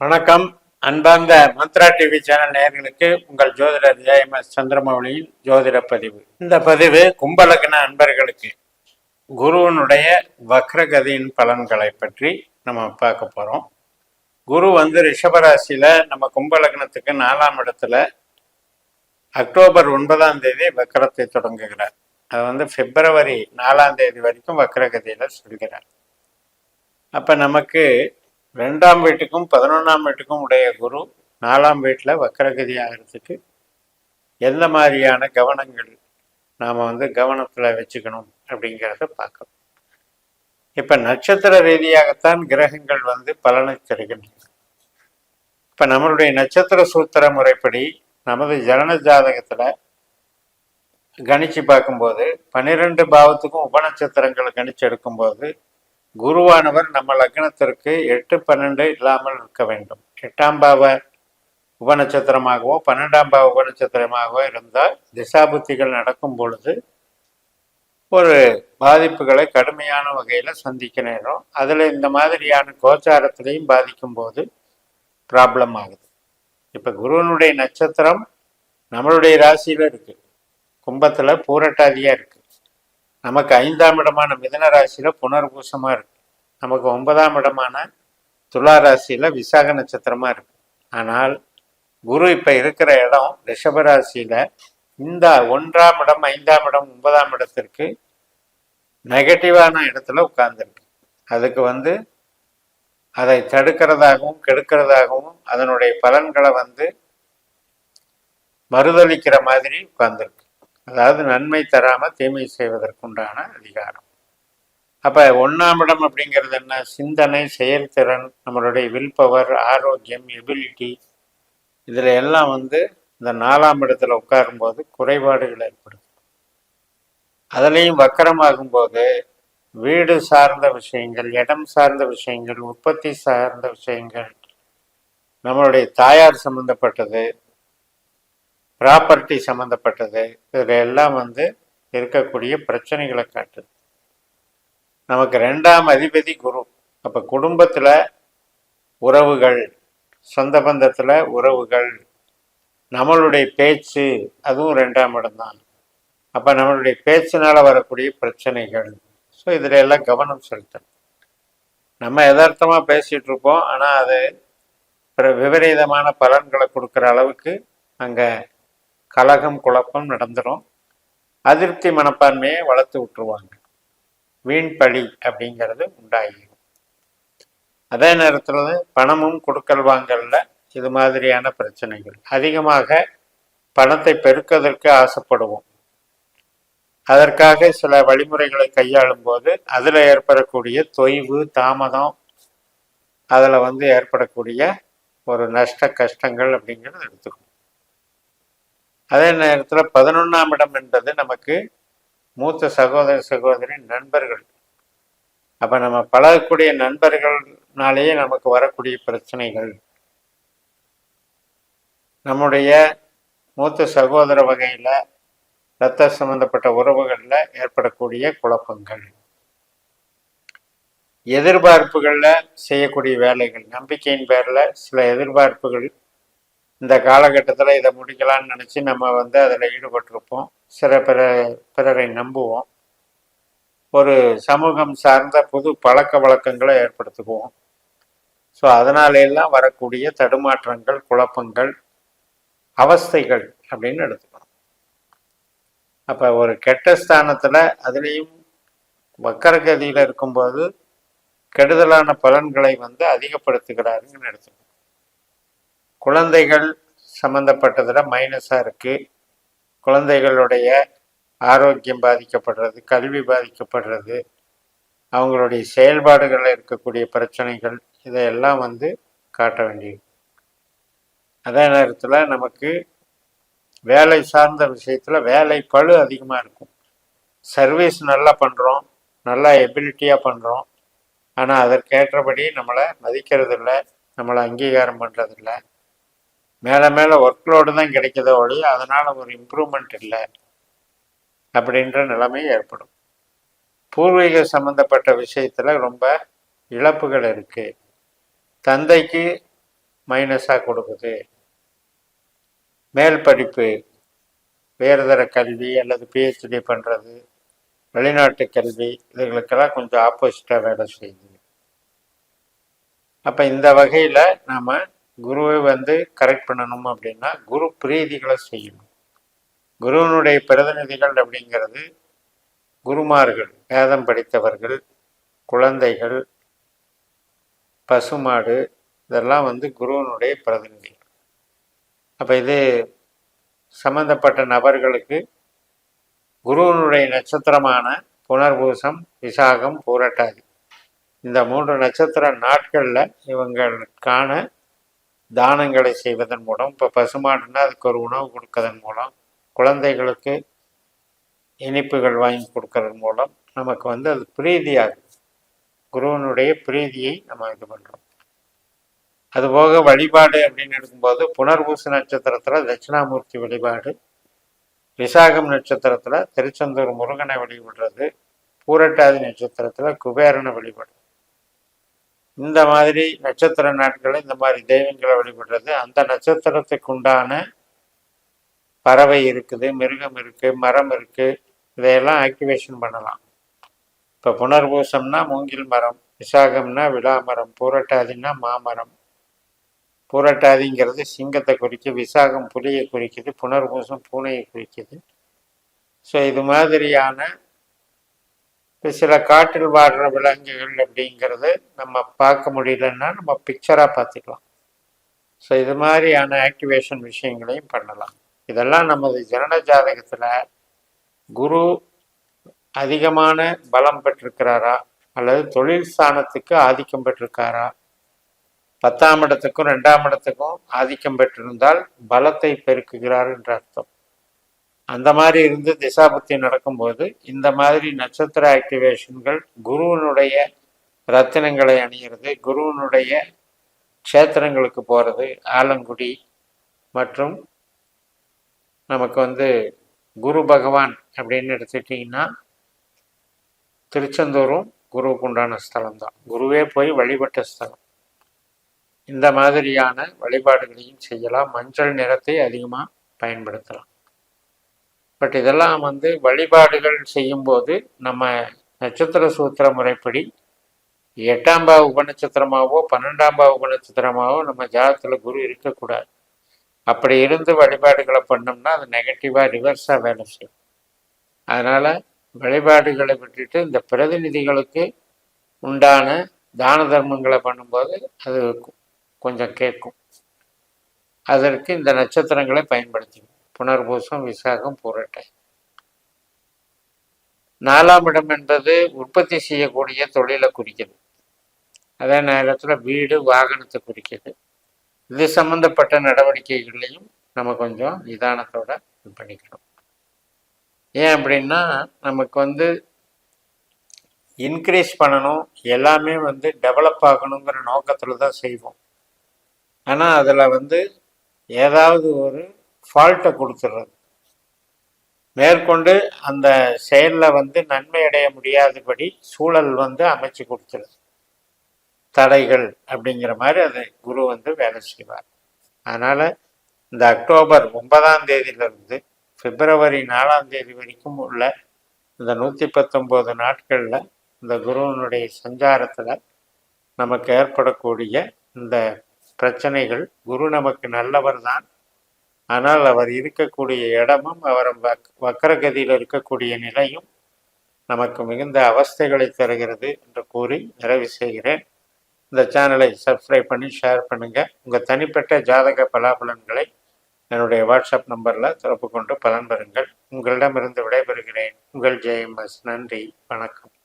வணக்கம். அன்பார்ந்த Mantra TV channel நேயர்களுக்கு உங்கள் ஜோதிடர் எஸ். சந்திரமௌலியின் ஜோதிட பதிவு. இந்த பதிவு கும்பலக்ன அன்பர்களுக்கு குருவனுடைய வக்ரகதியின் பலன்களை பற்றி நம்ம பார்க்க போறோம். குரு வந்து ரிஷபராசியில் நம்ம கும்பலக்னத்துக்கு நாலாம் இடத்துல அக்டோபர் ஒன்பதாம் தேதி வக்கரத்தை தொடங்குகிறார். அது வந்து பிப்ரவரி நாலாம் தேதி வரைக்கும் வக்ரகதியில் சொல்கிறார். அப்போ நமக்கு ரெண்டாம் வீட்டுக்கும் பதினொன்றாம் வீட்டுக்கும் உடைய குரு நாலாம் வீட்டில் வக்கரகதி ஆகிறதுக்கு எந்த மாதிரியான கவனங்கள் நாம் வந்து கவனத்தில் வச்சுக்கணும் அப்படிங்கிறத பார்க்கணும். இப்போ நட்சத்திர ரீதியாகத்தான் கிரகங்கள் வந்து பலனை தருகின்றன. இப்போ நம்மளுடைய நட்சத்திர சூத்திர முறைப்படி நமது ஜனன ஜாதகத்தில் கணிச்சு பார்க்கும்போது பன்னிரெண்டு பாவத்துக்கும் உபநட்சத்திரங்களை கணிச்சு எடுக்கும்போது குருவானவர் நம்ம லக்னத்திற்கு எட்டு பன்னெண்டு இல்லாமல் இருக்க வேண்டும். எட்டாம் பாவ உபநட்சத்திரமாகவோ பன்னெண்டாம் பாவ உபநட்சத்திரமாகவோ இருந்தால் திசாபுத்திகள் நடக்கும் பொழுது ஒரு பாதிப்புகளை கடுமையான வகையில் சந்திக்க நேரம். அதில் இந்த மாதிரியான கோச்சாரத்திலையும் பாதிக்கும் போது ப்ராப்ளம் ஆகுது. இப்போ குருவனுடைய நட்சத்திரம் நம்மளுடைய ராசியில் இருக்குது கும்பத்தில் பூரட்டாதியாக இருக்குது நமக்கு ஐந்தாம் இடமான மிதன ராசியில புனர்பூசமா இருக்கு. நமக்கு ஒன்பதாம் இடமான துலா ராசியில விசாக நட்சத்திரமா இருக்கு. ஆனால் குரு இப்ப இருக்கிற இடம் ரிஷப ராசியில இந்த ஒன்றாம் இடம் ஐந்தாம் இடம் ஒன்பதாம் இடத்திற்கு நெகட்டிவான இடத்துல உட்கார்ந்துருக்கு. அதுக்கு வந்து அதை தடுக்கிறதாகவும் கெடுக்கிறதாகவும் அதனுடைய பலன்களை வந்து மறுதளிக்கிற மாதிரி உட்கார்ந்துருக்கு. அதாவது நன்மை தராம தீமை செய்வதற்குண்டான அதிகாரம். அப்ப ஒன்னாம் இடம் அப்படிங்கிறது என்ன? சிந்தனை செயல்திறன் நம்மளுடைய வில் பவர் ஆரோக்கியம் எபிலிட்டி இதுல எல்லாம் வந்து இந்த நாலாம் இடத்துல உட்காரும்போது குறைபாடுகள் ஏற்படும். அதுலேயும் வக்கரமாகும் போது வீடு சார்ந்த விஷயங்கள் இடம் சார்ந்த விஷயங்கள் உற்பத்தி சார்ந்த விஷயங்கள் நம்மளுடைய தாயார் சம்பந்தப்பட்டது ப்ராப்பர்ட்டி சம்மந்தப்பட்டது இதில் எல்லாம் வந்து இருக்கக்கூடிய பிரச்சனைகளை காட்டுது. நமக்கு ரெண்டாம் அதிபதி குரு. அப்போ குடும்பத்தில் உறவுகள் சொந்த பந்தத்தில் உறவுகள் நம்மளுடைய பேச்சு அதுவும் ரெண்டாம் இடம்தான் அப்போ நம்மளுடைய பேச்சினால் வரக்கூடிய பிரச்சனைகள். ஸோ இதில் எல்லாம் கவனம் செலுத்தணும். நம்ம யதார்த்தமாக பேசிகிட்டு இருப்போம். ஆனால் அது பிற விபரீதமான பலன்களை கொடுக்குற அளவுக்கு அங்கே கலகம் குழப்பம் நடந்துடும் அதிருப்தி மனப்பான்மையை வளர்த்து விட்டுருவாங்க. வீண் பழி அப்படிங்கிறது உண்டாகிடும் அதே நேரத்தில் பணமும் கொடுக்கல் வாங்கல்ல இது மாதிரியான பிரச்சனைகள். அதிகமாக பணத்தை பெருக்கதற்கு ஆசைப்படுவோம். அதற்காக சில வழிமுறைகளை கையாளும் போது அதில் ஏற்படக்கூடிய தொய்வு தாமதம் அதில் வந்து ஏற்படக்கூடிய ஒரு நஷ்ட கஷ்டங்கள் அப்படிங்கிறது எடுத்துக்கணும் அதே நேரத்தில் பதினொன்றாம் இடம் என்பது நமக்கு மூத்த சகோதர சகோதரி நண்பர்கள். அப்போ நம்ம பழகக்கூடிய நண்பர்கள்னாலேயே நமக்கு வரக்கூடிய பிரச்சனைகள். நம்முடைய மூத்த சகோதர வகையில் இரத்த சம்பந்தப்பட்ட உறவுகளில் ஏற்படக்கூடிய குழப்பங்கள். எதிர்பார்ப்புகளில் செய்யக்கூடிய வேலைகள் நம்பிக்கையின் பேரில் சில எதிர்பார்ப்புகள் இந்த காலகட்டத்தில் இதை முடிக்கலாம்னு நினச்சி நம்ம வந்து அதில் ஈடுபட்டிருப்போம். சில பிற பிறரை நம்புவோம். ஒரு சமூகம் சார்ந்த புது பழக்க வழக்கங்களை ஏற்படுத்துவோம். ஸோ அதனாலெல்லாம் வரக்கூடிய தடுமாற்றங்கள் குழப்பங்கள் அவஸ்தைகள் அப்படின்னு எடுத்துக்கணும். அப்போ ஒரு கெட்ட ஸ்தானத்தில் அதுலேயும் வக்கரகதியில் இருக்கும்போது கெடுதலான பலன்களை வந்து அதிகப்படுத்துகிறாருங்கன்னு எடுத்துக்கணும். குழந்தைகள் சம்மந்தப்பட்டதில் மைனஸாக இருக்குது குழந்தைகளுடைய ஆரோக்கியம் பாதிக்கப்படுறது கல்வி பாதிக்கப்படுறது அவங்களுடைய செயல்பாடுகளில் இருக்கக்கூடிய பிரச்சனைகள் இதையெல்லாம் வந்து காட்ட வேண்டியது. அதே நேரத்தில் நமக்கு வேலை சார்ந்த விஷயத்தில் வேலை பழு அதிகமாக இருக்கும். சர்வீஸ் நல்லா பண்ணுறோம் நல்லா எபிலிட்டியாக பண்ணுறோம் ஆனால் அதற்கேற்றபடி நம்மளை மதிக்கிறதில்ல நம்மளை அங்கீகாரம் பண்ணுறதில்ல மேலே மேலே ஒர்க் லோடு தான் கிடைக்கிறதோ ஒழிய அதனால் ஒரு இம்ப்ரூவ்மெண்ட் இல்லை அப்படின்ற நிலைமை ஏற்படும். பூர்வீக சம்பந்தப்பட்ட விஷயத்தில் ரொம்ப இழப்புகள் இருக்குது தந்தைக்கு மைனஸாக கொடுக்குது. மேல் படிப்பு தர கல்வி அல்லது பிஹெச்டி பண்ணுறது வெளிநாட்டு கல்வி இதுகளுக்கெல்லாம் கொஞ்சம் ஆப்போசிட்டாக வேலை செய்யுது. அப்போ இந்த வகையில் நாம் குருவை வந்து கரெக்ட் பண்ணணும் அப்படின்னா குரு பிரீதிகளை செய்யணும். குருவனுடைய பிரதிநிதிகள் அப்படிங்கிறது குருமார்கள் வேதம் படித்தவர்கள் குழந்தைகள் பசுமாடு இதெல்லாம் வந்து குருவனுடைய பிரதிநிதிகள் அப்போ இது சம்பந்தப்பட்ட நபர்களுக்கு குருவனுடைய நட்சத்திரமான புனர்பூசம் விசாகம் பூரட்டாதி. இந்த மூன்று நட்சத்திர நாட்களில் இவங்களுக்கான தானங்களை செய்வதன் மூலம் இப்போ பசுமாடுன்னா அதுக்கு ஒரு உணவு கொடுக்கறதன் மூலம் குழந்தைகளுக்கு இனிப்புகள் வாங்கி கொடுக்கறதன் மூலம் நமக்கு வந்து அது பிரீதியாகும் குருவனுடைய பிரீதியை நம்ம இது பண்ணுறோம் அதுபோக வழிபாடு அப்படின்னு எடுக்கும்போது புனர்பூச நட்சத்திரத்தில் தட்சிணாமூர்த்தி வழிபாடு விசாகம் நட்சத்திரத்தில் திருச்செந்தூர் முருகனை வழிபடுறது பூரட்டாதி நட்சத்திரத்தில் குபேரனை வழிபடுறது. இந்த மாதிரி நட்சத்திர நாட்களில் இந்த மாதிரி தெய்வங்களை வழிபடுறது அந்த நட்சத்திரத்துக்கு உண்டான பறவை இருக்குது மிருகம் இருக்குது மரம் இருக்குது இதையெல்லாம் ஆக்டிவேஷன் பண்ணலாம். இப்போ புனர்பூசம்னா மூங்கில் மரம் விசாகம்னா விழா மரம் பூரட்டாதின்னா மாமரம். பூரட்டாதிங்கிறது சிங்கத்தை குறிக்குது விசாகம் புலியை குறிக்குது புனர்பூசம் பூனையை குறிக்குது. ஸோ இது மாதிரியான சில காட்டில் வாழ்கிற விலங்குகள் அப்படிங்கிறது நம்ம பார்க்க முடியலன்னா நம்ம பிக்சராக பார்த்துக்கலாம். ஸோ இது மாதிரியான ஆக்டிவேஷன் விஷயங்களையும் பண்ணலாம். இதெல்லாம் நமது ஜனன ஜாதகத்தில் குரு அதிகமான பலம் பெற்றிருக்கிறாரா? அல்லது தொழில் ஸ்தானத்துக்கு ஆதிக்கம் பெற்றிருக்காரா? பத்தாம் இடத்துக்கும் ரெண்டாம் இடத்துக்கும் ஆதிக்கம் பெற்றிருந்தால் பலத்தை பெருக்குகிறார் என்ற அர்த்தம். அந்த மாதிரி இருந்து திசாபுத்தி நடக்கும்போது இந்த மாதிரி நட்சத்திர ஆக்டிவேஷன்கள் குருவனுடைய ரத்தினங்களை அணியிறது குருவனுடைய க்ஷேத்திரங்களுக்கு போகிறது ஆலங்குடி மற்றும் நமக்கு வந்து குரு பகவான் அப்படின்னு எடுத்துட்டிங்கன்னா திருச்செந்தூரும் குருவுக்கு உண்டான ஸ்தலம் தான் குருவே போய் வழிபட்ட ஸ்தலம். இந்த மாதிரியான வழிபாடுகளையும் செய்யலாம். மஞ்சள் நிறத்தை அதிகமாக பயன்படுத்தலாம். பட் இதெல்லாம் வந்து வழிபாடுகள் செய்யும்போது நம்ம நட்சத்திர சூத்திர முறைப்படி எட்டாம் பாவ உபநட்சத்திரமாகவோ பன்னெண்டாம் பாவ உபநட்சத்திரமாகவோ நம்ம ஜாதகத்தில் குரு இருக்கக்கூடாது. அப்படி இருந்து வழிபாடுகளை பண்ணோம்னா அது நெகட்டிவாக ரிவர்ஸாக வேலை செய்யும். அதனால் வழிபாடுகளை விட்டுட்டு இந்த பிரதிநிதிகளுக்கு உண்டான தான தர்மங்களை பண்ணும்போது அது கொஞ்சம் கேட்கும். அதற்கு இந்த நட்சத்திரங்களை பயன்படுத்திக்கணும். புனர்பூசம் விசாகம் பூரட்டை. நாலாம் இடம் என்பது உற்பத்தி செய்யக்கூடிய தொழிலை குறிக்குது அதே நேரத்தில் வீடு வாகனத்தை குறிக்குது இது சம்பந்தப்பட்ட நடவடிக்கைகளையும் நம்ம கொஞ்சம் நிதானத்தோட இது பண்ணிக்கணும். ஏன் அப்படின்னா நமக்கு வந்து இன்க்ரீஸ் பண்ணணும் எல்லாமே வந்து டெவலப் ஆகணுங்கிற நோக்கத்தில் தான் செய்வோம். ஆனால் அதில் வந்து ஏதாவது ஒரு ஃபால்ட்டை கொடுத்துட்றது மேற்கொண்டு அந்த செயலில் வந்து நன்மை அடைய முடியாதபடி சூழல் வந்து அமைச்சு கொடுத்துருது தடைகள் அப்படிங்கிற மாதிரி அதை குரு வந்து வேலை செய்வார். அதனால் இந்த அக்டோபர் ஒன்பதாம் தேதியிலிருந்து பிப்ரவரி நாலாம் தேதி வரைக்கும் உள்ள இந்த நூற்றி பத்தொம்போது நாட்களில் இந்த குருவனுடைய சஞ்சாரத்தில் நமக்கு ஏற்படக்கூடிய இந்த பிரச்சனைகள் குரு நமக்கு நல்லவர் தான். ஆனால் அவர் இருக்கக்கூடிய இடமும் அவர் வக் வக்கரகதியில் இருக்கக்கூடிய நிலையும் நமக்கு மிகுந்த அவஸ்தைகளை தருகிறது என்று கூறி நிறைவு செய்கிறேன். இந்த சேனலை சப்ஸ்கிரைப் பண்ணி ஷேர் பண்ணுங்கள் உங்கள் தனிப்பட்ட ஜாதக பலாபலன்களை என்னுடைய வாட்ஸ்அப் நம்பரில் தொடர்பு கொண்டு பலன் பெறுங்கள். உங்களிடமிருந்து விடைபெறுகிறேன். உங்கள் ஜெயம்எஸ். நன்றி. வணக்கம்.